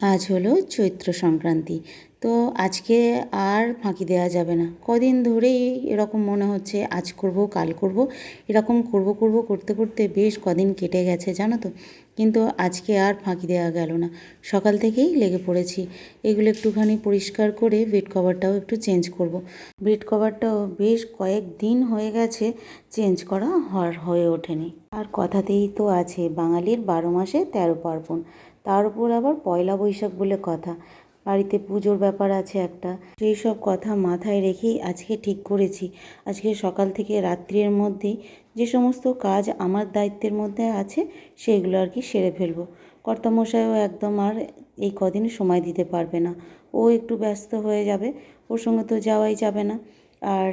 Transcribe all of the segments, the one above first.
আজ হলো চৈত্র সংক্রান্তি। তো আজকে আর ফাঁকি দেওয়া যাবে না। কদিন ধরেই এরকম মনে হচ্ছে, আজ করব, কাল করব। এরকম করব করব, করতে করতে বেশ কদিন কেটে গেছে, জানো তো? কিন্তু আজকে আর ফাঁকি দেওয়া গেল না। সকাল থেকেই লেগে পড়েছি। এগুলো একটুখানি পরিষ্কার করে বেড কভারটাও একটু চেঞ্জ করব। বেড কভারটাও বেশ কয়েক দিন হয়ে গেছে চেঞ্জ করা হওয়ার হয়ে ওঠেনি। আর কথাতেই তো আছে, বাঙালির বারো মাসে তেরো পার্বণ। তার উপর আবার পয়লা বৈশাখ বলে কথা। বাড়িতে পুজোর ব্যাপার আছে একটা। সেই সব কথা মাথায় রেখেই আজকে ঠিক করেছি। আজকে সকাল থেকে রাত্রির মধ্যেই যে সমস্ত কাজ আমার দায়িত্বের মধ্যে আছে সেইগুলো আর কি সেরে ফেলব। কর্তামশাইও একদম আর এই কদিন সময় দিতে পারবে না। ও একটু ব্যস্ত হয়ে যাবে, ওর সঙ্গে তো যাওয়াই যাবে না। আর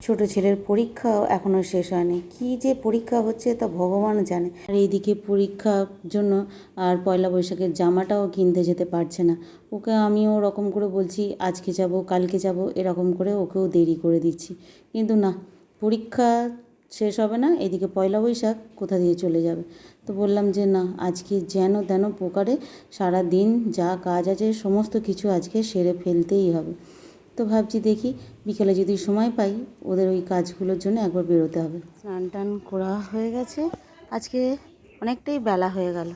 ছোট ছেলের পরীক্ষাও এখনও শেষ হয়নি। কী যে পরীক্ষা হচ্ছে তা ভগবান জানে। আর এইদিকে পরীক্ষার জন্য আর পয়লা বৈশাখের জামাটাও কিনতে যেতে পারছে না। ওকে আমিও ওরকম করে বলছি, আজকে যাব, কালকে যাব, এরকম করে ওকেও দেরি করে দিচ্ছি। কিন্তু না, পরীক্ষা শেষ হবে না এদিকে পয়লা বৈশাখ কোথা দিয়ে চলে যাবে? তো বললাম যে না, আজকে যেন তেন প্রকারে সারা দিন যা কাজ আছে, সমস্ত কিছু আজকে সেরে ফেলতেই হবে। তো ভাবছি দেখি বিকেলে যদি সময় পাই ওদের ওই কাজগুলোর জন্য একবার বেরোতে হবে। স্নান টান করা হয়ে গেছে। আজকে অনেকটাই বেলা হয়ে গেল।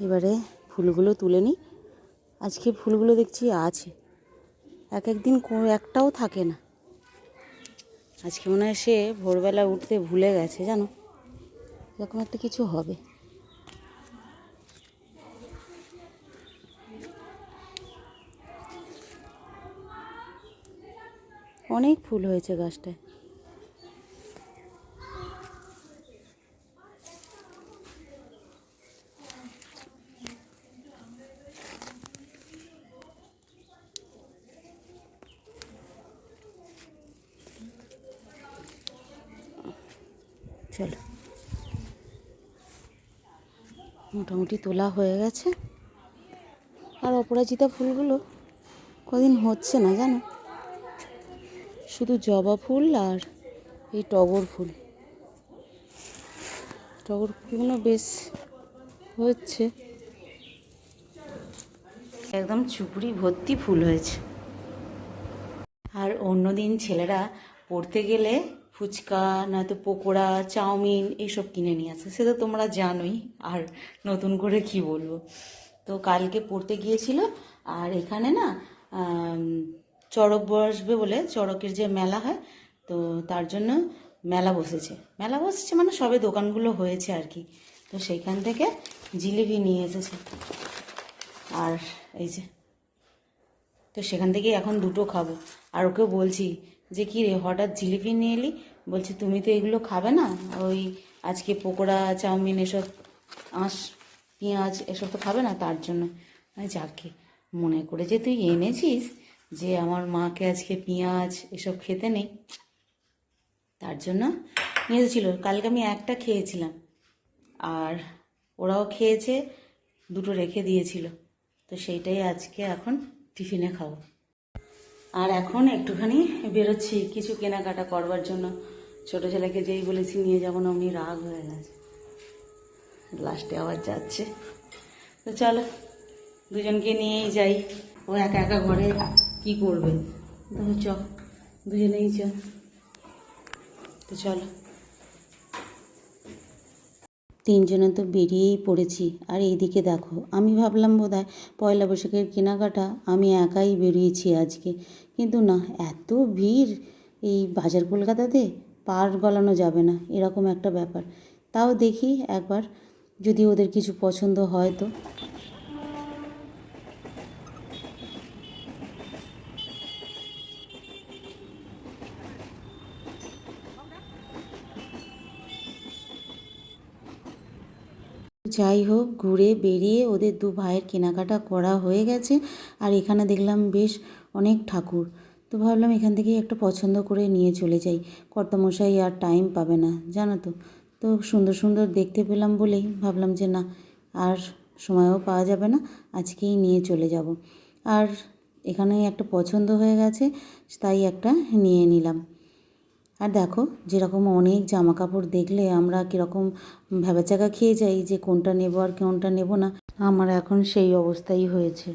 এবারে ফুলগুলো তুলে নিই। আজকে ফুলগুলো দেখছি আছে। এক একদিন একটাও থাকে না। আজকে মনে হয় সে ভোরবেলা উঠতে ভুলে গেছে, জানো? এরকম একটা কিছু হবে। অনেক ফুল হয়েছে গাছটায়। চলো। মোটামুটি তোলা হয়ে গেছে। আর অপরাজিতা ফুলগুলো কদিন হচ্ছে না জানো? শুধু জবা ফুল আর এই টগর ফুল। টগর ফুলগুলো বেশ হচ্ছে একদম চুপুরি ভর্তি ফুল হয়েছে। আর অন্যদিন ছেলেরা পড়তে গেলে ফুচকা, নয়তো পকোড়া, চাউমিন এইসব কিনে নিয়ে আসে। সে তো তোমরা জানোই আর নতুন করে কি বলব। তো কালকে পড়তে গিয়েছিল আর এখানে না চড়ক বসবে বলে চড়কের যে মেলা হয়, তো তার জন্য মেলা বসেছে। মেলা বসেছে মানে সবে দোকানগুলো হয়েছে আর কি। তো সেইখান থেকে জিলিপি নিয়ে এসেছে। আর এই যে, তো সেখান থেকে এখন দুটো খাব। আর ওকে বলছি যে, কী রে, হঠাৎ জিলিপি নিয়ে এলি? বলছি, তুমি তো এগুলো খাবে না? ওই আজকে পকোড়া, চাউমিন এসব, আঁশ, পেঁয়াজ এসব তো খাবে না তার জন্য? যাকে, মনে করে যে তুই এনেছিস যে আমার মাকে আজকে পেঁয়াজ এসব খেতে নেই, তার জন্য নিয়ে ছিল কালকে আমি একটা খেয়েছিলাম আর ওরাও খেয়েছে, দুটো রেখে দিয়েছিল। তো সেইটাই আজকে এখন টিফিনে খাব। আর এখন একটুখানি বেরোচ্ছি, কিছু কেনাকাটা করবার জন্য। ছোটো ছেলেকে যেই বলেছি নিয়ে যাব না, উনি রাগ হয়ে গেছে। লাস্টে আবার যাচ্ছে। তো চলো, দুজনকে নিয়েই যাই। ও একা একা ঘরে কি করবে? তো চ দুজনেই চ তো চলো। তিনজনে তো বেরিয়েই পড়েছি। আর এইদিকে দেখো, আমি ভাবলাম বোধ হয় পয়লা বৈশাখের কেনাকাটা আমি একাই বেরিয়েছি আজকে। কিন্তু না, এত ভিড় এই বাজার কলকাতাতে, পার গলানো যাবে না, এরকম একটা ব্যাপার। তাও দেখি একবার, যদি ওদের কিছু পছন্দ হয় তো। যাই হোক, ঘুরে বেরিয়ে ওদের দু ভাইয়ের কেনাকাটা করা হয়ে গেছে। আর এখানে দেখলাম বেশ অনেক ঠাকুর। তো ভাবলাম এখান থেকেই একটা পছন্দ করে নিয়ে চলে যাই। কর্তামশাই আর টাইম পাবে না, জানো তো। তো সুন্দর সুন্দর দেখতে পেলাম বলেই ভাবলাম যে না, আর সময়ও পাওয়া যাবে না, আজকেই নিয়ে চলে যাব। আর এখানে একটা পছন্দ হয়ে গেছে, তাই একটা নিয়ে নিলাম। আর দেখো, যেরকম অনেক জামা কাপড় দেখলে আমরা কীরকম ভেবেচাকা খেয়ে যাই যে কোনটা নেব আর কোনটা নেব না, আমার এখন সেই অবস্থাই হয়েছে।